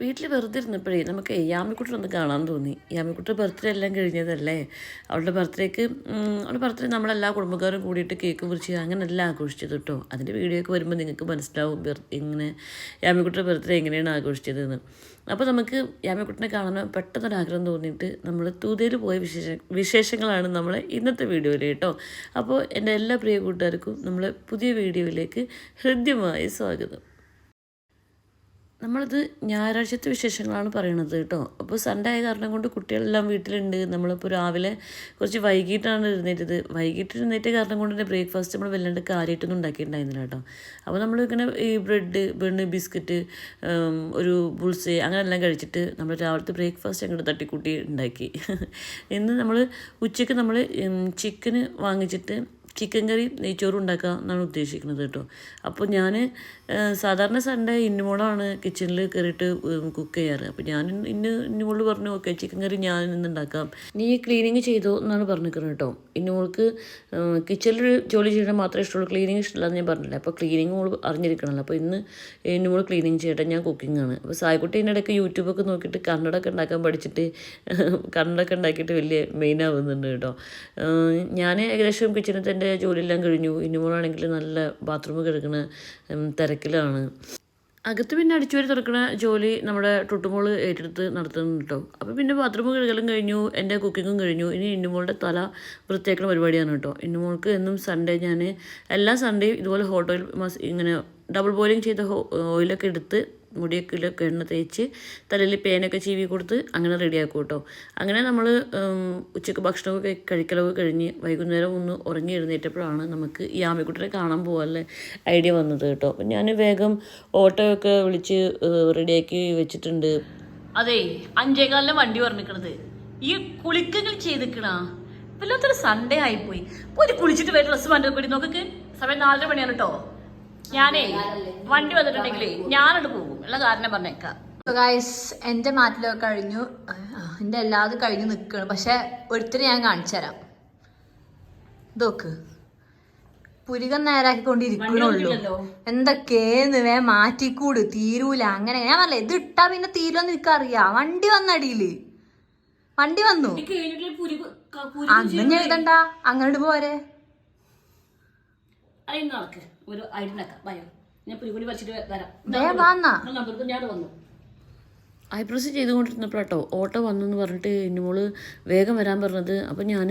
വീട്ടിൽ വെറുതെ ഇരുന്നപ്പോഴേ നമുക്ക് യാമിക്കുട്ടി ഒന്ന് കാണാൻ തോന്നി. യാമിക്കുട്ടി ബർത്ത്ഡേ എല്ലാം കഴിഞ്ഞതല്ലേ? അവളുടെ ബർത്ത്ഡേക്ക് അവളുടെ ബർത്ത്ഡേ നമ്മളെല്ലാ കുടുംബക്കാരും കൂടിയിട്ട് കേക്ക് മുറിച്ച് അങ്ങനെയല്ല ആഘോഷിച്ചത് കേട്ടോ. അതിന്റെ വീഡിയോ ഒക്കെ വരുമ്പോൾ നിങ്ങൾക്ക് മനസ്സിലാവും ഇങ്ങനെ യാമിക്കുട്ടിയുടെ ബർത്ത്ഡേ എങ്ങനെയാണ് ആഘോഷിച്ചതെന്ന്. അപ്പോൾ നമുക്ക് യാമിക്കുട്ടിനെ കാണാൻ പെട്ടെന്നൊരു ആഗ്രഹം തോന്നിയിട്ട് നമ്മൾ തൂതയിൽ പോയ വിശേഷ വിശേഷങ്ങളാണ് നമ്മൾ ഇന്നത്തെ വീഡിയോയിൽ കേട്ടോ. അപ്പോൾ എന്റെ എല്ലാ പ്രിയ കൂട്ടുകാർക്കും നമ്മളെ പുതിയ വീഡിയോയിലേക്ക് ഹൃദ്യമായി സ്വാഗതം. നമ്മളിത് ഞായറാഴ്ചത്തെ വിശേഷങ്ങളാണ് പറയണത് കേട്ടോ. അപ്പോൾ സൺഡേ ആയ കാരണം കൊണ്ട് കുട്ടികളെല്ലാം വീട്ടിലുണ്ട്. നമ്മളിപ്പോൾ രാവിലെ കുറച്ച് വൈകിട്ടാണ് എഴുന്നേറ്റത്. വൈകിട്ട് എഴുന്നേറ്റ കാരണം കൊണ്ട് തന്നെ ബ്രേക്ക്ഫാസ്റ്റ് നമ്മൾ വല്ലാണ്ട് കാര്യമായിട്ടൊന്നും ഉണ്ടാക്കിയിട്ടുണ്ടായിരുന്നില്ല കേട്ടോ. അപ്പോൾ നമ്മൾ ഇങ്ങനെ ഈ ബ്രെഡ് ബണ്ണ് ബിസ്ക്കറ്റ് ഒരു ബുൾസ് അങ്ങനെ എല്ലാം കഴിച്ചിട്ട് നമ്മൾ രാവിലത്തെ ബ്രേക്ക്ഫാസ്റ്റ് അങ്ങോട്ട് തട്ടിക്കൂട്ടി ഉണ്ടാക്കി. ഇന്ന് നമ്മൾ ഉച്ചയ്ക്ക് നമ്മൾ ചിക്കന് വാങ്ങിച്ചിട്ട് ചിക്കൻ കറിയും നെയ്ച്ചോറും ഉണ്ടാക്കുക എന്നാണ് ഉദ്ദേശിക്കുന്നത് കേട്ടോ. അപ്പോൾ ഞാൻ സാധാരണ സൺഡേ ഇന്നുമോളാണ് കിച്ചണിൽ കയറിയിട്ട് കുക്ക് ചെയ്യാറ്. അപ്പോൾ ഞാൻ ഇന്ന് ഇന്നുമോൾ പറഞ്ഞു ഓക്കെ ചിക്കൻ കറി ഞാൻ ഇന്ന് ഉണ്ടാക്കാം. നീ ക്ലീനിങ് ചെയ്തോ എന്നാണ് പറഞ്ഞിരിക്കുന്നത് കേട്ടോ. ഇന്നുമോൾക്ക് കിച്ചണിൽ ജോലി ചെയ്യണം മാത്രമേ ഇഷ്ടമുള്ളൂ. ക്ലീനിങ് ഇഷ്ടമില്ല എന്ന് ഞാൻ പറഞ്ഞില്ല. അപ്പോൾ ക്ലീനിങ് മോൾ അറിഞ്ഞിരിക്കണമല്ലോ അപ്പോൾ ഇന്ന് ഇന്നുമോൾ ക്ലീനിങ് ചെയ്യട്ടെ ഞാൻ കുക്കിംഗ് ആണ്. അപ്പോൾ സായ്ക്കുട്ടി ഇതിന്റെ ഇടയ്ക്ക് യൂട്യൂബൊക്കെ നോക്കിയിട്ട് കണ്ണടൊക്കെ ഉണ്ടാക്കാൻ പഠിച്ചിട്ട് കണ്ണടൊക്കെ ഉണ്ടാക്കിയിട്ട് വലിയ മെയിൻ ആവുന്നുണ്ട് കേട്ടോ. ഞാൻ ഏകദേശം കിച്ചണിൽ തന്നെ ജോലിയെല്ലാം കഴിഞ്ഞു. ഇന്നുമോളാണെങ്കിൽ നല്ല ബാത്റൂം കിടക്കുന്ന തിരക്കിലാണ്. അകത്ത് പിന്നെ അടിച്ചുവരി തുറക്കണ ജോലി നമ്മുടെ ടുട്ടുമോൾ ഏറ്റെടുത്ത് നടത്തുന്നുണ്ട് കേട്ടോ അപ്പോൾ പിന്നെ ബാത്റൂം കഴുകലും കഴിഞ്ഞു എന്റെ കുക്കിങ്ങും കഴിഞ്ഞു. ഇനി ഇന്നുമോളുടെ തല വൃത്തിയാക്കുന്ന പരിപാടിയാണ് കേട്ടോ ഇന്നുമോൾക്ക് എന്നും സൺഡേ ഞാൻ എല്ലാ സൺഡേയും ഇതുപോലെ ഹോട്ടോയിൽ ഇങ്ങനെ ഡബിൾ ബോയിലിംഗ് ചെയ്ത ഓയിലൊക്കെ എടുത്ത് മുടിയൊക്കെ എണ്ണ തേച്ച് തലയിൽ പേനൊക്കെ ചീവി കൊടുത്ത് അങ്ങനെ റെഡിയാക്കും കേട്ടോ. അങ്ങനെ നമ്മൾ ഉച്ചയ്ക്ക് ഭക്ഷണമൊക്കെ കഴിക്കലൊക്കെ കഴിഞ്ഞ് വൈകുന്നേരം ഒന്ന് ഉറങ്ങി എഴുന്നേറ്റപ്പോഴാണ് നമുക്ക് ഈ ആമിക്കുട്ടിനെ കാണാൻ പോകാനുള്ള ഐഡിയ വന്നത് കേട്ടോ. അപ്പം ഞാൻ വേഗം ഓട്ടോയൊക്കെ വിളിച്ച് റെഡിയാക്കി വെച്ചിട്ടുണ്ട്. അതെ അഞ്ചേകാലിലെ വണ്ടി പറഞ്ഞിക്കണത് ഈ കുളിക്കങ്ങൾ ചെയ്തിക്കണാ? വല്ലാത്തൊരു സൺഡേ ആയിപ്പോയി. ഒരു കുളിച്ചിട്ട് വേറെ ഡ്രസ്സ് മാറ്റി നോക്കക്ക് സമയം നാലര മണിയാണ് കേട്ടോ. ഞാനേ വണ്ടി വന്നിട്ടുണ്ടെങ്കിലേ ഞാനോട് പോകും. ഉള്ള കാരണം പറഞ്ഞേക്കാം. ഗായ്സ് എന്റെ മാറ്റിലൊക്കെ കഴിഞ്ഞു. എന്റെ എല്ലാതും കഴിഞ്ഞു നിൽക്കുകയാണ് പക്ഷെ ഒരുത്തര് ഞാൻ കാണിച്ചു തരാം ഇതോക്ക്. പുരികം നേരാക്കിക്കൊണ്ടിരിക്കണുള്ളൂ. എന്തൊക്കെയെന്ന് വേ മാറ്റിക്കൂട്. തീരൂല. അങ്ങനെ. ഞാൻ പറഞ്ഞില്ല ഇത് ഇട്ടാ പിന്നെ തീരുമെന്ന് എനിക്കറിയാം. വണ്ടി വന്നടിയിൽ വണ്ടി വന്നു. അങ്ങനെ എഴുതണ്ട അങ്ങോട്ട് പോരെ ഒരു ഐഡി ഉണ്ടാക്കാം ഭയോ ഞാൻ പുലികുടി വെച്ചിട്ട് തരാം ഞാൻ വന്നു. ഐബ്രോസ് ചെയ്തുകൊണ്ടിരുന്നപ്പോഴാട്ടോ ഓട്ടോ വന്നു എന്ന് പറഞ്ഞിട്ട് മോൾ വേഗം വരാൻ പറഞ്ഞത്. അപ്പോൾ ഞാൻ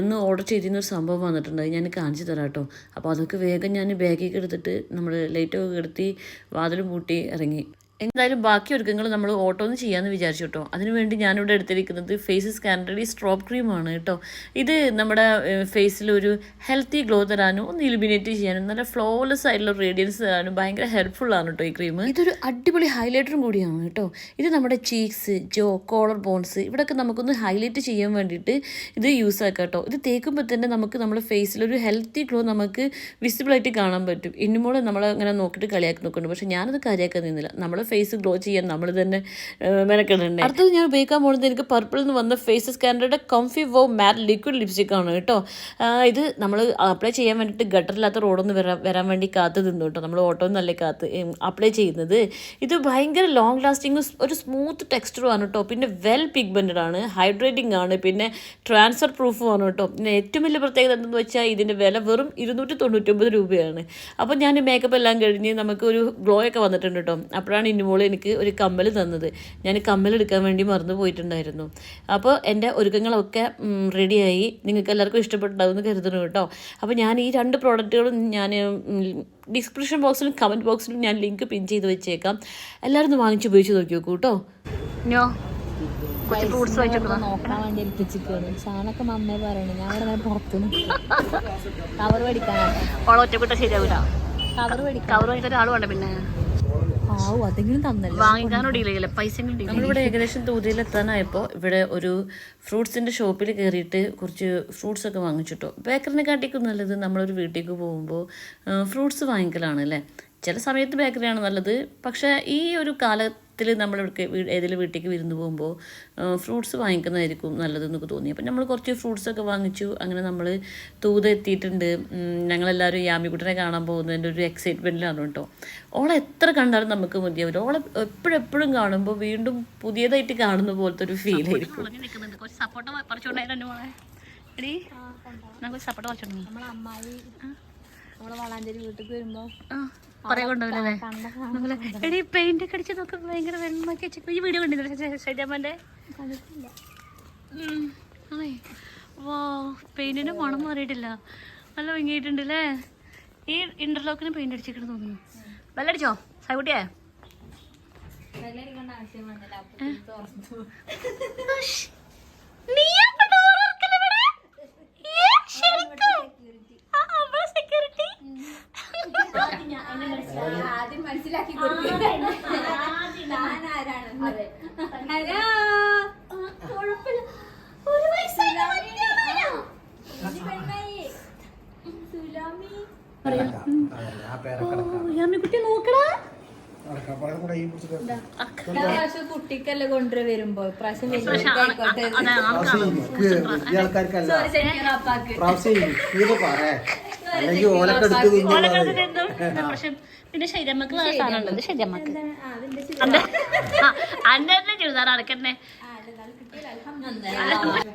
ഇന്ന് ഓർഡർ ചെയ്തിരുന്ന ഒരു സംഭവം വന്നിട്ടുണ്ട് അത് ഞാൻ കാണിച്ചു തരാം കേട്ടോ അപ്പോൾ അതൊക്കെ വേഗം ഞാൻ ബാഗേക്ക് എടുത്തിട്ട് നമ്മൾ ലൈറ്റൊക്കെ എടുത്തി വാതിലും പൂട്ടി ഇറങ്ങി. എന്തായാലും ബാക്കി ഒരുക്കങ്ങൾ നമ്മൾ ഓട്ടോ ഒന്ന് ചെയ്യാമെന്ന് വിചാരിച്ചു കേട്ടോ. അതിനുവേണ്ടി ഞാനിവിടെ എടുത്തിരിക്കുന്നത് ഫേസ് സ്കാൻഡറി സ്ട്രോപ്പ് ക്രീമാണ് കേട്ടോ. ഇത് നമ്മുടെ ഫേസിൽ ഒരു ഹെൽത്തി ഗ്ലോ തരാനും ഒന്ന് ഇലിമിനേറ്റ് ചെയ്യാനും നല്ല ഫ്ലോലെസ് ആയിട്ടുള്ള റേഡിയൻസ് തരാനും ഭയങ്കര ഹെൽപ്ഫുൾ ആണ് കേട്ടോ ഈ ക്രീം. ഇതൊരു അടിപൊളി ഹൈലൈറ്ററും കൂടിയാണ് കേട്ടോ. ഇത് നമ്മുടെ ചീക്സ് ജോ കോളർ ബോൺസ് ഇവിടെയൊക്കെ നമുക്കൊന്ന് ഹൈലൈറ്റ് ചെയ്യാൻ വേണ്ടിയിട്ട് ഇത് യൂസ് ആക്കാം കേട്ടോ. ഇത് തേക്കുമ്പോൾ തന്നെ നമുക്ക് നമ്മുടെ ഫേസിൽ ഒരു ഹെൽത്തി ഗ്ലോ നമുക്ക് വിസിബിളായിട്ട് കാണാൻ പറ്റും. ഇന്നുമോളെ നമ്മൾ അങ്ങനെ നോക്കിയിട്ട് കളിയാക്കി നോക്കുന്നുണ്ട് പക്ഷേ ഞാനത് കാര്യമാക്കാൻ നിന്നില്ല. നമ്മുടെ ഫേസ് ഗ്ലോ ചെയ്യാൻ നമ്മൾ തന്നെ മെനക്കെടണ്ടേ? അടുത്തത് ഞാൻ ഉപയോഗിക്കാൻ പോകുന്നത് എനിക്ക് പർപ്പിൾ നിന്ന് വന്ന ഫേസ് സ്കാനറുടെ കംഫി വോ മാറ്റ് ലിക്വിഡ് ലിപ്സ്റ്റിക് ആണ് കേട്ടോ. ഇത് നമ്മൾ അപ്ലൈ ചെയ്യാൻ വേണ്ടിയിട്ട് ഗട്ടറില്ലാത്ത റോഡൊന്ന് വരാൻ വരാൻ വേണ്ടി കാത്ത് നിന്നു കേട്ടോ. നമ്മൾ ഓട്ടോ നല്ല കാത്ത് അപ്ലൈ ചെയ്യുന്നത്. ഇത് ഭയങ്കര ലോങ് ലാസ്റ്റിംഗ് ഒരു സ്മൂത്ത് ടെക്സ്ചറും ആണ് കേട്ടോ. പിന്നെ വെൽ പിഗ്മെന്റഡ് ആണ് ഹൈഡ്രേറ്റിംഗ് ആണ് പിന്നെ ട്രാൻസ്ഫർ പ്രൂഫും ആണ് കേട്ടോ. പിന്നെ ഏറ്റവും വലിയ പ്രത്യേകത എന്തെന്ന് വെച്ചാൽ ഇതിന്റെ വില വെറും ഇരുന്നൂറ്റി തൊണ്ണൂറ്റൊമ്പത് രൂപയാണ്. അപ്പോൾ ഞാൻ മേക്കപ്പ് എല്ലാം കഴിഞ്ഞ് നമുക്ക് ഒരു ഗ്ലോ ഒക്കെ വന്നിട്ടുണ്ട് കേട്ടോ. അപ്പോഴാണ് ഇന്നുമോൾ എനിക്ക് ഒരു കമ്മൽ തന്നത്. ഞാൻ കമ്മൽ എടുക്കാൻ വേണ്ടി മറന്നു പോയിട്ടുണ്ടായിരുന്നു. അപ്പോൾ എന്റെ ഒരുക്കങ്ങളൊക്കെ റെഡിയായി നിങ്ങൾക്ക് എല്ലാവർക്കും ഇഷ്ടപ്പെട്ടുണ്ടാവും എന്ന് കരുതുന്നു കേട്ടോ. അപ്പോൾ ഞാൻ ഈ രണ്ട് പ്രോഡക്റ്റുകളും ഞാൻ ഡിസ്ക്രിപ്ഷൻ ബോക്സിലും കമന്റ് ബോക്സിലും ഞാൻ ലിങ്ക് പിൻ ചെയ്ത് വെച്ചേക്കാം. എല്ലാവരും ഒന്ന് വാങ്ങിച്ച് ഉപയോഗിച്ച് നോക്കി നോക്കൂ കേട്ടോ ഫ്രൂട്ട്സ് നോക്കാൻ വേണ്ടി ഏൽപ്പിച്ചിരിക്കുകയാണ് പറയണേ. ഞാൻ ഇവിടെ അങ്ങനെ പുറത്ത് കവർ മേടിക്കാനാണ് ഒറ്റപ്പെട്ട ശരിയാവില്ല കവർ മേടിക്കാം കവർ വാങ്ങിച്ച ഒരാൾ വേണ്ട പിന്നെ. പൈസ നമ്മളിവിടെ ഏകദേശം തൂതിയിലെത്താനായപ്പോൾ ഇവിടെ ഒരു ഫ്രൂട്ട്സിന്റെ ഷോപ്പിൽ കയറിയിട്ട് കുറച്ച് ഫ്രൂട്ട്സ് ഒക്കെ വാങ്ങിച്ചിട്ടോ. ബേക്കറിനെ കാട്ടിക്കും നല്ലത് നമ്മളൊരു വീട്ടിലേക്ക് പോകുമ്പോൾ ഫ്രൂട്ട്സ് വാങ്ങിക്കലാണ് അല്ലേ? ചില സമയത്ത് ബേക്കറിയാണ് നല്ലത്. പക്ഷേ ഈ ഒരു കാലത്തിൽ നമ്മൾ ഏതെങ്കിലും വീട്ടിലേക്ക് വിരുന്നു പോകുമ്പോൾ ഫ്രൂട്ട്സ് വാങ്ങിക്കുന്നതായിരിക്കും നല്ലതെന്നൊക്കെ തോന്നി. അപ്പം നമ്മൾ കുറച്ച് ഫ്രൂട്ട്സൊക്കെ വാങ്ങിച്ചു. അങ്ങനെ നമ്മൾ തൂത എത്തിയിട്ടുണ്ട്. ഞങ്ങളെല്ലാവരും യാമിക്കുട്ടനെ കാണാൻ പോകുന്നതിന്റെ ഒരു എക്സൈറ്റ്മെന്റിലാണ് കേട്ടോ. ഓളെ എത്ര കണ്ടാലും നമുക്ക് മതിയാവില്ല ഓളെ എപ്പോഴെപ്പോഴും കാണുമ്പോൾ വീണ്ടും പുതിയതായിട്ട് കാണുന്ന പോലത്തെ ഒരു ഫീൽ ആയിരിക്കും. സപ്പോർട്ട് പറിച്ചോണ്ടായിരുന്നു സപ്പോർട്ട് പറിച്ചോണ്ടി നമ്മളെ അമ്മായി നമ്മളെ വളാഞ്ചേരി വീട്ടിൽ വരുമ്പോൾ ആ. കൊറേ കൊണ്ടുപോയില്ലേ എടി പെയിന്റ് ഒക്കെ അടിച്ച് നോക്ക് ഭയങ്കര വെണ്ണമാക്കി വെച്ചു ഈ വീഡിയോ കണ്ടില്ലേ ഷൈജാമ്മന്റെ ആണേ വാ പെയിന്റിന്റെ മണം മാറിയിട്ടില്ല. നല്ല ഭംഗിയായിട്ടുണ്ട് അല്ലേ ഈ ഇന്റർലോക്കിന് പെയിന്റ് അടിച്ചിട്ട് തോന്നുന്നു. വെല്ലടിച്ചോ സൈകുട്ടിയെ സെക്യൂരിറ്റി ആദ്യം മനസ്സിലാക്കി ഹലോ. ഒരു യാമിക്കുട്ടി നോക്കടാ. കുട്ടിക്കല്ലേ കൊണ്ടുവരെ വരുമ്പോ? ഇപ്രാവശ്യം അല്ലെങ്കിൽ ഓലക്കടുത്ത് എന്തും പക്ഷെ പിന്നെ ശൈലമ്മക്ക് വേറെ സാധനമുണ്ട്. ശൈലമ്മക്ക് അന്റെ അന്റെ തന്നെ ചുരിദാർ. അടക്കന്നെ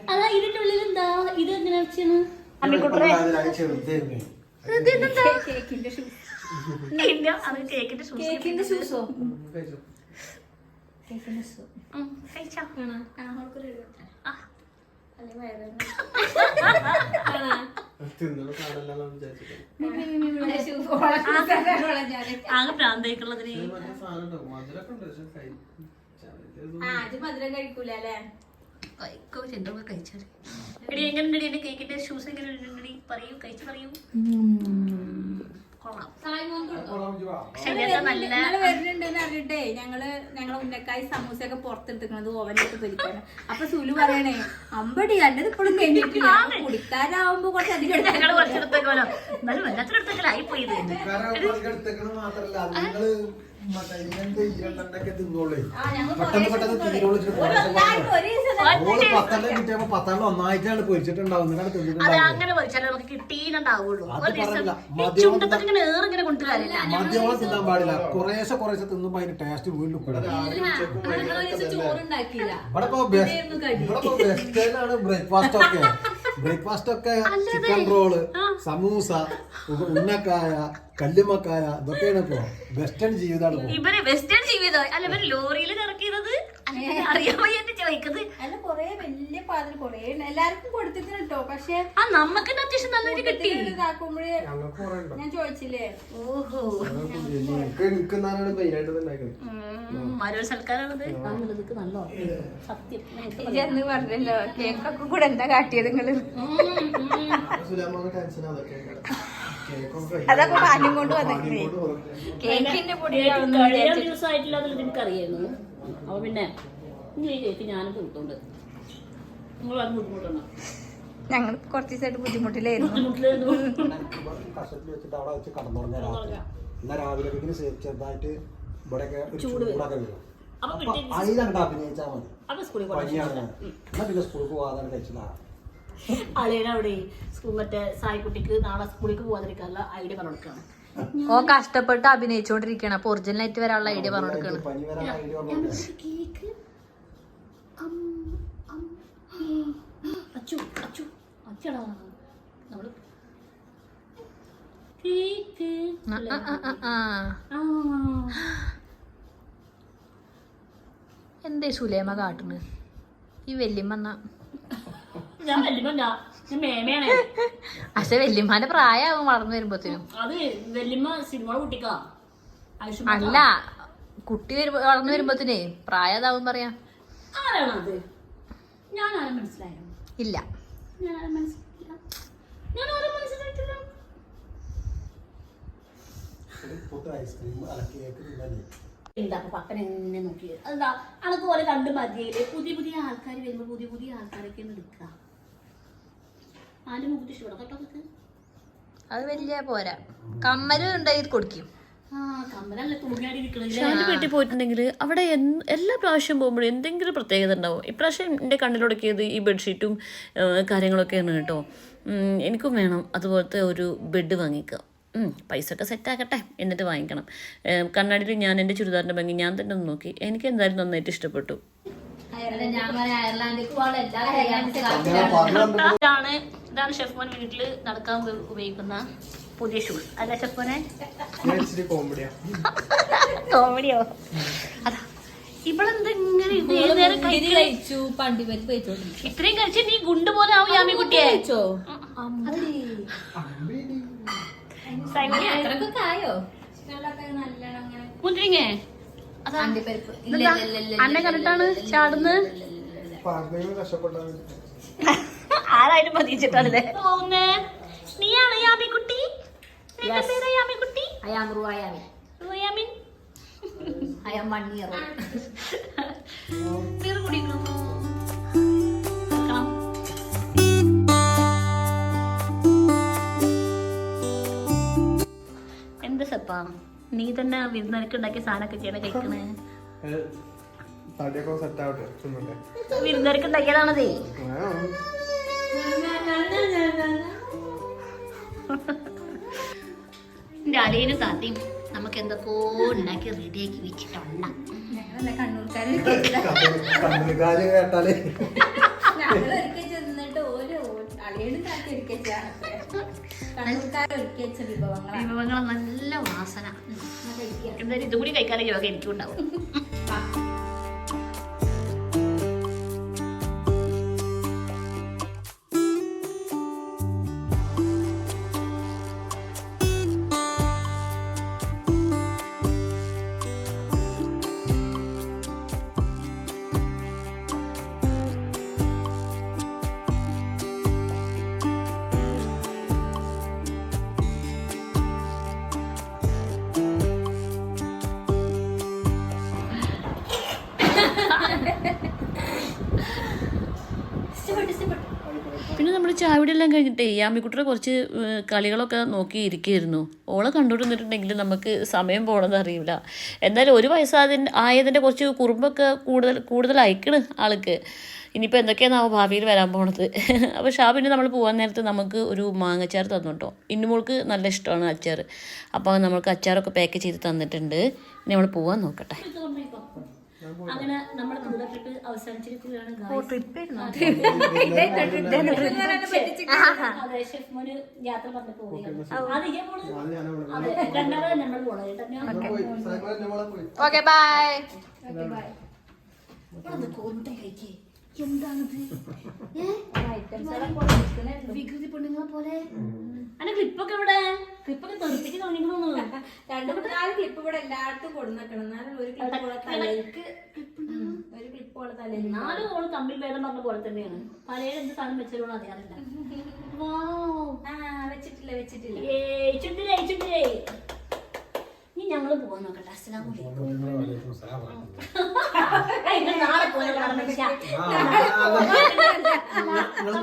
അതാ ഇതിന്റെ ഉള്ളിൽ എന്താ? ഇത് എങ്ങനെ വെച്ചാണ്? കേക്കിന്റെ ഷൂ ഷൂസ് കേക്കിന്റെ ഷൂസോ കഴിച്ചോ. ആ. വിചാരിച്ചിട്ട് ആകെ പ്രാന്തേക്കുള്ളതിന്. മധുരം കഴിക്കൂല അല്ലേ? എടി എങ്ങനെ കേക്കിന്റെ ഷൂസ് എങ്ങനെ പറയൂ കഴിച്ചു പറയൂ കൊള്ളാം ശരീരത്തെ നല്ല ഞങ്ങൾ വരുന്നുണ്ടെന്ന് അറിഞ്ഞിട്ടേ ഞങ്ങൾ ഞങ്ങളെ ഉന്നക്കായി സമൂസ ഒക്കെ പുറത്തെടുക്കുന്നത് ഓവനിലിട്ട് പൊരിക്കാണ് അപ്പൊ സുലു പറയണേ അമ്പടി അല്ലത് ഇപ്പോഴും കഴിഞ്ഞിട്ടില്ല. കുടിക്കാരാവുമ്പോ കുറച്ച് അധികം കുറച്ചെടുത്തേക്കോലോ എന്നാലും എല്ലാത്തിനും പെട്ടെന്ന് പെട്ടെന്ന് പത്തെണ്ണം കിട്ടിയപ്പോ പത്തെണ്ണം ഒന്നായിട്ടാണ് പൊരിച്ചിട്ടുണ്ടാവും അങ്ങനെ പൊരിച്ചാലേ നമുക്ക് തിന്നാൻ പാടില്ല. കുറേശ്ശെ കുറേശ്ശെ തിന്നുമ്പോ അതിന്റെ ടേസ്റ്റ് വീണ്ടും കൂടും ചോറുണ്ടാക്കിയില്ല. ഇവിടെ ഇപ്പൊ ബെസ്റ്റ് ഇവിടെ ബ്രേക്ക്ഫാസ്റ്റ് ഒക്കെ. ബ്രേക്ക്ഫാസ്റ്റ് ഒക്കെ ചിക്കൻ റോൾ സമൂസ ഉന്നക്കായ കല്ലുമക്കായ ഇതൊക്കെയാണ് ഇപ്പൊ വെസ്റ്റേൺ ജീവിതമാണ് ഇവർ വെസ്റ്റേൺ ജീവിതം. അല്ല ഇവർ ലോറിയിൽ ഇറക്കിയത് അല്ല കൊറേ വലിയ പാതിൽ കൊറേ ഉണ്ട്. എല്ലാവർക്കും കൊടുത്തിട്ടുണ്ട് കേട്ടോ പക്ഷെ ആ നമുക്ക് തന്നെ അത്യാവശ്യം നല്ലൊരു കിട്ടി. ഇതാക്കുമ്പോഴേ ഞങ്ങൾക്ക് കുറെ ഉണ്ട്. ഞാൻ ചോദിച്ചില്ലേ? ഓഹോ. എനിക്ക് നിൽക്കുന്നതാണ് മെയിനായിട്ട് ഉണ്ടാക്കുന്നത് മരൊരു സൽക്കാരാണത്? നല്ലത് നല്ല സത്യം. എന്ന് പറഞ്ഞല്ലോ കേക്കൊക്കെ കൂടെ എന്താ കാട്ടിയത് നിങ്ങൾ? സുലാമൊക്കെ ടെൻഷൻ അതൊക്കെ കൊണ്ട് കേക്കിന്റെ പൊടി ദിവസമായിട്ടില്ല എനിക്കറിയായിരുന്നു അപ്പൊ പിന്നെ ഇനി ഈ കേക്ക് ഞാനും കൊടുത്തോണ്ട് നിങ്ങൾ അത് ഞങ്ങൾ കുറച്ച് ദിവസമായിട്ട് ബുദ്ധിമുട്ടിലായിരുന്നു. ബുദ്ധിമുട്ടിലായിരുന്നു. കഷത്തിൽ വെച്ചിട്ട് അവിടെ വെച്ച് കടന്നുറങ്ങാൻ രാത്രി എന്നാ രാവിലെ ചെറുതായിട്ട് ഇവിടെയൊക്കെ ഒരു ചൂടൊക്കെ വരും. അപ്പൊ അപ്പൊ പിറ്റേ അതിലങ്ങോട്ട് അഭിനയിച്ചാൽ മതി. അപ്പൊ സ്കൂളിൽ പനിയാണ്. ഞാൻ. എന്നാ പിന്നെ സ്കൂൾക്ക് പോകാതെ കഴിച്ചതാണ് അളിയുടെ അവിടെ സ്കൂൾ മറ്റേ സായിക്കുട്ടിക്ക് നാളെ സ്കൂളിലേക്ക് പോകാതിരിക്കാനുള്ള ഐഡിയ പറഞ്ഞു കൊടുക്കുകയാണ്. ഓ കഷ്ടപ്പെട്ട് അഭിനയിച്ചോണ്ടിരിക്കണം അപ്പൊ ഒറിജിനൽ ആയിട്ട് വരാനുള്ള ഐഡിയ പറഞ്ഞു കൊടുക്കണം എന്തേ സുലേമ കാട്ടുന്നു ഈ വെല്ലിമ്മ ഞാൻ മേമയാണ് പക്ഷെ വല്യമ്മാന്റെ പ്രായമാകും വളർന്നു വരുമ്പോത്തേനും. അത് വല്യമ്മ സിനിമ കുട്ടിക്കാ. അല്ല കുട്ടി വരുമ്പോ വളർന്നു പ്രായം പ്രായതാവും പറയാ. ഞാൻ ആരും മനസ്സിലായോ ഇല്ല. എന്താ പപ്പൻ എന്നെ നോക്കിയത്? അതാ അനക്ക് പോലെ കണ്ട് മതിയല്ലേ പുതിയ പുതിയ ആൾക്കാർ വരുമ്പോ പുതിയ പുതിയ ആൾക്കാരൊക്കെ എടുക്കുക ആന്റെ മുഖത്ത് ഇഷ്ടപ്പെടാം കേട്ടോ അതൊക്കെ അത് വലിയ പോരാ. കമ്മൽ ഉണ്ടായി കൊടുക്കും? ഷാന്റെ വീട്ടിൽ പോയിട്ടുണ്ടെങ്കിൽ അവിടെ എല്ലാ പ്രാവശ്യം പോകുമ്പോഴും എന്തെങ്കിലും പ്രത്യേകത ഉണ്ടാവും. ഇപ്രാവശ്യം എന്റെ കണ്ണിലൊടുക്കിയത് ഈ ബെഡ്ഷീറ്റും കാര്യങ്ങളൊക്കെയാണ് കേട്ടോ. എനിക്കും വേണം അതുപോലത്തെ ഒരു ബെഡ് വാങ്ങിക്കുക. ഉം, പൈസ ഒക്കെ സെറ്റാക്കട്ടെ എന്നിട്ട് വാങ്ങിക്കണം. കണ്ണാടിയിൽ ഞാൻ എന്റെ ചുരിദാറിന്റെ ഭംഗി ഞാൻ തന്നെ ഒന്ന് നോക്കി. എനിക്ക് എന്തായാലും നന്നായിട്ട് ഇഷ്ടപ്പെട്ടു. ഞാൻ പറയാം അയർലാൻഡിലേക്ക് പോകാൻ എല്ലാ അങ്ങനെ ഇതാണ് ഇതാണ് ഷെഫ്മോൻ വീട്ടിൽ നടക്കാൻ ഉപയോഗിക്കുന്ന പുതിയ ഷൂസ് അല്ല ഷെഫ്മോനെ കോമഡിയാ അതാ. ഇവളെന്താ ഇങ്ങനെ ഇത്രയും കഴിച്ച് നീ ഗുണ്ട് പോലെ ആവും യാമി കുട്ടിയെ. കഴിച്ചോ? മുന്തിരിങ്ങേ? അന്നെ കണ്ടിട്ടാണ് ചാടുന്നത്? പോകുന്നേ നീയാണ് യാമിക്കുട്ടി? അയാം റുവായാമി അയാം വൺ ഇയർ എന്ത് സപ്പാ നീ തന്നെ വിരുന്നനക്ക് ഉണ്ടാക്കിയ സാധനമൊക്കെ ചെയ്യണേ കഴിക്കണേ? വിരുന്നനക്ക് ഉണ്ടാക്കിയതാണതേ താത്തയും നമുക്ക് എന്തൊക്കെയോ ഉണ്ടാക്കി റെഡിയാക്കി വെച്ചിട്ടുണ്ട് ഞങ്ങളല്ല കണ്ണൂർക്കാരെ? കണ്ണുകാര് കേട്ടാലേ. വിഭവങ്ങൾ നല്ല വാസന. എന്തായാലും ഇതുകൂടി കഴിക്കാതെ യോഗ എനിക്കും എല്ലാം കഴിഞ്ഞിട്ടേ യാമിക്കുട്ടിയുടെ കുറച്ച് കളികളൊക്കെ നോക്കി ഇരിക്കുകയായിരുന്നു. ഓളെ കണ്ടുകൊണ്ടിരുന്നിട്ടുണ്ടെങ്കിൽ നമുക്ക് സമയം പോകണമെന്ന് അറിയില്ല. എന്നാലും ഒരു വയസ്സായതിന്റെ ആയതിന്റെ കുറച്ച് കുറുമ്പൊക്കെ കൂടുതൽ കൂടുതൽ അയക്കണ് ആൾക്ക്. ഇനിയിപ്പോൾ എന്തൊക്കെയാണാവോ ഭാവിയിൽ വരാൻ പോണത്. അപ്പോൾ ഷാബിന് നമ്മൾ പോകാൻ നേരത്ത് നമുക്ക് ഒരു മാങ്ങച്ചാർ തന്നിട്ടോ ഇന്നുമോൾക്ക് നല്ല ഇഷ്ടമാണ് അച്ചാർ. അപ്പോൾ നമ്മൾക്ക് അച്ചാറൊക്കെ പാക്ക് ചെയ്ത് തന്നിട്ടുണ്ട്. ഇനി നമ്മൾ പോകാൻ നോക്കട്ടെ. അങ്ങനെ നമ്മുടെ ടൂർ ട്രിപ്പ് അവസാനിച്ചിരിക്കുകയാണ് അതെ ഷെഫ് മോന് യാത്ര പറഞ്ഞു പോവുകയാണ്. അത് രണ്ടാമത് നമ്മൾ പോണത് കേട്ടോ. ബൈ കോന്നിട്ടേ കഴിക്കേ. എന്താണിത്? വികൃതി പെണ്ണുങ്ങളെ പോലെ. അന്റെ ക്ലിപ്പൊക്കെ ഇവിടെ ക്ലിപ്പൊക്കെ തെറിപ്പിച്ച് തോന്നിക്കണോന്ന്. രണ്ടു നാല് ക്ലിപ്പ് ഇവിടെ എല്ലായിടത്തും കൊടുന്നേക്കണം. എന്നാലും ഒരു ക്ലിപ്പ് ഉം, ഒരു ക്ലിപ്പ് പോലെ തലയിൽ നാല് ഓൾ തമ്മിൽ ഭേദം പറഞ്ഞ പോലെ തന്നെയാണ്. പലരും എന്ത് സാധനം വെച്ചാലും അറിയാറില്ല. വാവ്. ആ വെച്ചിട്ടില്ല വെച്ചിട്ടില്ല. ഏയ് ചുണ്ടിലേ ഞങ്ങൾ പോവാൻ നോക്കട്ടെ ഇങ്ങൾ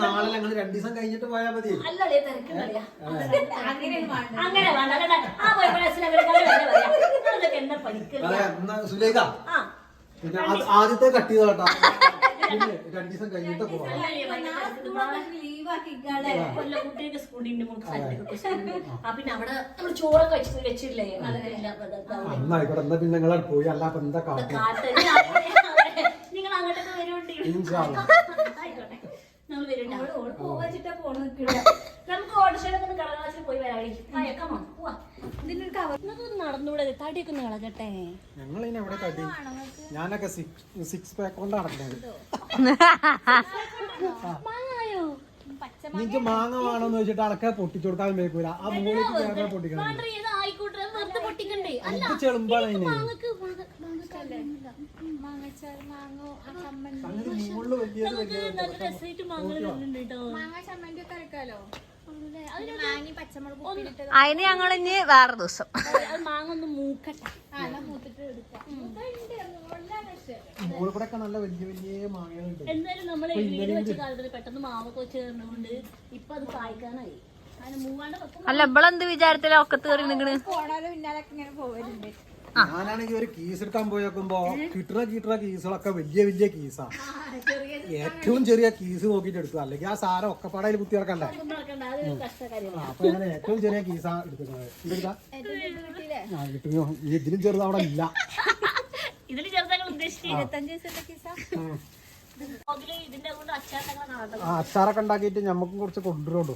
നാളെ ഞങ്ങൾ രണ്ടു ദിവസം കഴിഞ്ഞിട്ട് പോയാൽ മതി അങ്ങനെ വേണ്ട ആ പോയി സുലേഖ പിന്നെ അത് ആദ്യത്തെ കട്ട് ചെയ്ത കേട്ടാ. പിന്നെ രണ്ടു ദിവസം കഴിഞ്ഞിട്ട് പോവാം ആ. പിന്നെ നിങ്ങൾ പോയി അല്ല അപ്പൊ എന്താ കാറ്റ് നിങ്ങൾ അങ്ങോട്ടൊക്കെ വരുന്നുണ്ട് നമുക്ക് ഓട്ടോഷയിലൊക്കെ ഒന്ന് കടലാസിൽ പോയി വരാടി കമോ പോവാ. ഇതിനൊരു കവർ എന്നൊക്കെ നടന്നൂടെ തടിയൊക്കെ ഒന്ന് ഞങ്ങൾ ഞാനൊക്കെ സിക്സ് പാക്ക് കൊണ്ട് നടക്കുന്നത് മാങ്ങ വേണമെന്ന് വെച്ചിട്ട് ആൾക്കാരെ പൊട്ടിച്ചു കൊടുക്കാൻ മേക്കൂല ആ മൂളിക്ക് കയറാൻ പൊട്ടിക്കണം ചെളുമ്പാണ് അതിന്? മാങ്ങക്ക് മാങ്ങ- മാങ്ങ മാങ്ങോ ആ കമ്മൻ അങ്ങനെ മുകളിൽ വലിയത് അതിന് ഞങ്ങൾ ഇനി വേറെ ദിവസം. മാങ്ങ ഒന്ന് മൂക്കട്ടെ. നല്ല വലിയ വലിയ മാങ്ങകളുണ്ട്. എന്തായാലും നമ്മൾ വീട് വെച്ച കാലത്തിൽ പെട്ടെന്ന് മാവൊക്കെ ചേർന്നുകൊണ്ട് ഇപ്പൊ അത് കായ്ക്കാനായി. അല്ല ഇവളെന്ത് വിചാരത്തിലാ തീറി നിങ്ങൾ പിന്നാലൊക്കെ ഇങ്ങനെ പോവലുണ്ട്. ഞാനാണെങ്കിൽ ഒരു കീസ് എടുക്കാൻ പോയി നോക്കുമ്പോ കിട്ടുന്ന കിട്ടുന്ന കീസുകളൊക്കെ വലിയ വലിയ കീസാ ഏറ്റവും ചെറിയ കീസ് നോക്കിട്ട് എടുത്തു അല്ലെങ്കിൽ ആ സാരം ഒക്കെ പടയിൽ കുത്തി ഇറക്കണ്ടേ അപ്പൊ ഞാൻ ഏറ്റവും ചെറിയ കീസാ എടുക്കുന്നത്. ഈ ഇതിലും ചെറുത് അവിടെ ഇല്ല അച്ചാറൊക്കെ ഉണ്ടാക്കിയിട്ട് ഞമ്മക്കും കുറച്ച് കൊണ്ടുവരുള്ളൂ.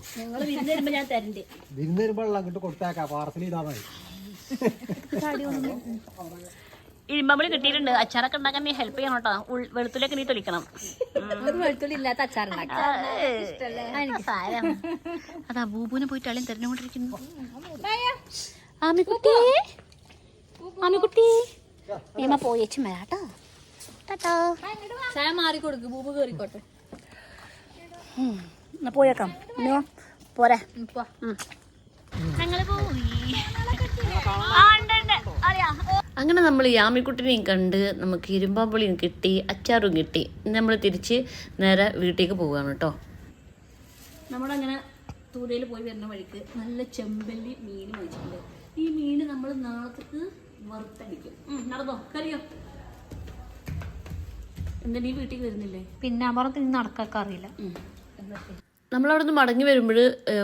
വിരുന്ന് വരുമ്പോ അങ്ങോട്ട് കൊടുത്തേക്കാം. പാർസൽ ചെയ്താൽ മതി. ഇരുമ്പമ്പളി കിട്ടിയിട്ടുണ്ട്. അച്ചാറൊക്കെ ഉണ്ടാക്കാൻ നീ ഹെൽപ്പ് ചെയ്യണം കേട്ടോ. വെളുത്തുള്ളിയൊക്കെ നീ തൊലിക്കണം. വെളുത്തുള്ളി ഇല്ലാത്ത അച്ചാറുണ്ടാക്കി അതാ ബൂബുനെ പോയിട്ട് അളിയും തെരഞ്ഞുകൊണ്ടിരിക്കുന്നു ആമിക്കുട്ടി. ആമിക്കുട്ടി. ഏമ പോയേച്ചും വരാട്ടോ. ടാറ്റാ. ചായ മാറി കൊടുക്ക് ബൂബ് കയറിക്കോട്ടെ പോയേക്കാം. പോരാ. പോരെ ഇപ്പൊ ഞങ്ങൾ പോയി. അങ്ങനെ നമ്മൾ യാമിക്കുട്ടിനെയും കണ്ട് നമുക്ക് ഇരുമ്പാമ്പുളിയും കിട്ടി അച്ചാറും കിട്ടി. നമ്മൾ തിരിച്ച് നേരെ വീട്ടിലേക്ക് പോവുകയാണ് കേട്ടോ. നമ്മളങ്ങനെ തൂരയിൽ പോയി വരുന്ന വഴിക്ക് നല്ല ചെമ്പല്ലി മീൻ വെച്ചിട്ടുണ്ട് ഈ മീൻ നമ്മൾ നാളത്തേക്ക് വറുത്തടിക്കും. നടന്നോ? കറിയോ? എന്താ നീ വീട്ടിൽ വരുന്നില്ലേ? പിന്നെ അപ്പുറത്ത് നടക്കൊക്കെ അറിയില്ല നമ്മളവിടെ നിന്ന് മടങ്ങി വരുമ്പോൾ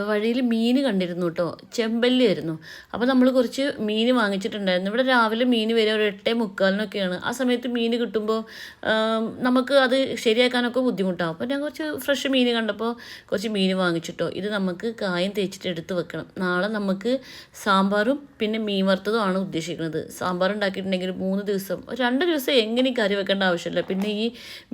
വഴിയിൽ മീൻ കണ്ടിരുന്നു കേട്ടോ ചെമ്പല്ലി ആയിരുന്നു. അപ്പോൾ നമ്മൾ കുറച്ച് മീൻ വാങ്ങിച്ചിട്ടുണ്ടായിരുന്നു. ഇവിടെ രാവിലെ മീൻ വരിക ഒരു എട്ടേ മുക്കാലിനൊക്കെയാണ്. ആ സമയത്ത് മീൻ കിട്ടുമ്പോൾ നമുക്ക് അത് ശരിയാക്കാനൊക്കെ ബുദ്ധിമുട്ടാകും അപ്പോൾ ഞാൻ കുറച്ച് ഫ്രഷ് മീൻ കണ്ടപ്പോൾ കുറച്ച് മീൻ വാങ്ങിച്ചിട്ടോ ഇത് നമുക്ക് കായം തേച്ചിട്ട് എടുത്ത് വെക്കണം. നാളെ നമുക്ക് സാമ്പാറും പിന്നെ മീൻ വറുത്തതും ആണ് ഉദ്ദേശിക്കുന്നത്. സാമ്പാർ ഉണ്ടാക്കിയിട്ടുണ്ടെങ്കിൽ മൂന്ന് ദിവസം രണ്ട് ദിവസം എങ്ങനെ കറി വെക്കേണ്ട ആവശ്യമില്ല. പിന്നെ ഈ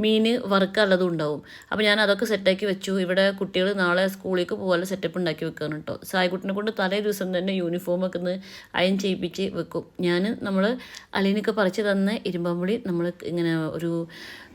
മീൻ വറുക്കാനുള്ളതും ഉണ്ടാവും. അപ്പോൾ ഞാൻ അതൊക്കെ സെറ്റാക്കി വെച്ചു. ഇവിടെ കുട്ടികൾ നാളെ സ്കൂളിലേക്ക് പോകാനുള്ള സെറ്റപ്പ് ഉണ്ടാക്കി വെക്കുകയാണ് കേട്ടോ സായ്ക്കുട്ടിനെ കൊണ്ട് തലേ ദിവസം തന്നെ യൂണിഫോമൊക്കെ ഒന്ന് അയൺ ചെയ്യിപ്പിച്ച് വെക്കും. ഞാൻ നമ്മൾ അലീനൊക്കെ പറിച്ച് തന്ന ഇരുമ്പമ്പുളി നമ്മൾ ഇങ്ങനെ ഒരു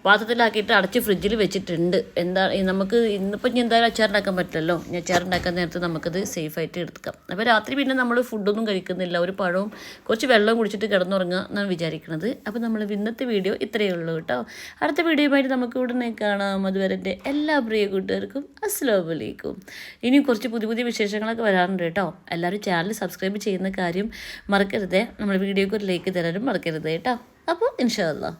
പാത്രത്തിലാക്കിയിട്ട് അടച്ച് ഫ്രിഡ്ജിൽ വെച്ചിട്ടുണ്ട്. എന്താ നമുക്ക് ഇന്നിപ്പോൾ ഇനി എന്തായാലും അച്ചാറുണ്ടാക്കാൻ പറ്റില്ലല്ലോ. ഇനി അച്ചാറുണ്ടാക്കാൻ നേരത്ത് നമുക്കത് സേഫായിട്ട് എടുക്കാം. അപ്പോൾ രാത്രി പിന്നെ നമ്മൾ ഫുഡൊന്നും കഴിക്കുന്നില്ല. ഒരു പഴവും കുറച്ച് വെള്ളം കുടിച്ചിട്ട് കിടന്നുറങ്ങുക എന്നാണ് വിചാരിക്കുന്നത് അപ്പോൾ നമ്മൾ ഇന്നത്തെ വീഡിയോ ഇത്രയേ ഉള്ളൂ കേട്ടോ. അടുത്ത വീഡിയോയുമായിട്ട് നമുക്ക് ഉടനെ കാണാം. അതുവരെ എന്റെ എല്ലാ പ്രിയ കൂട്ടുകാർക്കും അസ്സാം വലൈക്കും ഇനിയും കുറച്ച് പുതിയ പുതിയ വിശേഷങ്ങളൊക്കെ വരാറുണ്ട് കേട്ടോ. എല്ലാവരും ചാനൽ സബ്സ്ക്രൈബ് ചെയ്യുന്ന കാര്യം മറക്കരുതേ. നമ്മുടെ വീഡിയോക്ക് ഒരു ലൈക്ക് തരാനും മറക്കരുത് കേട്ടോ. അപ്പോൾ ഇൻഷാ അല്ലാ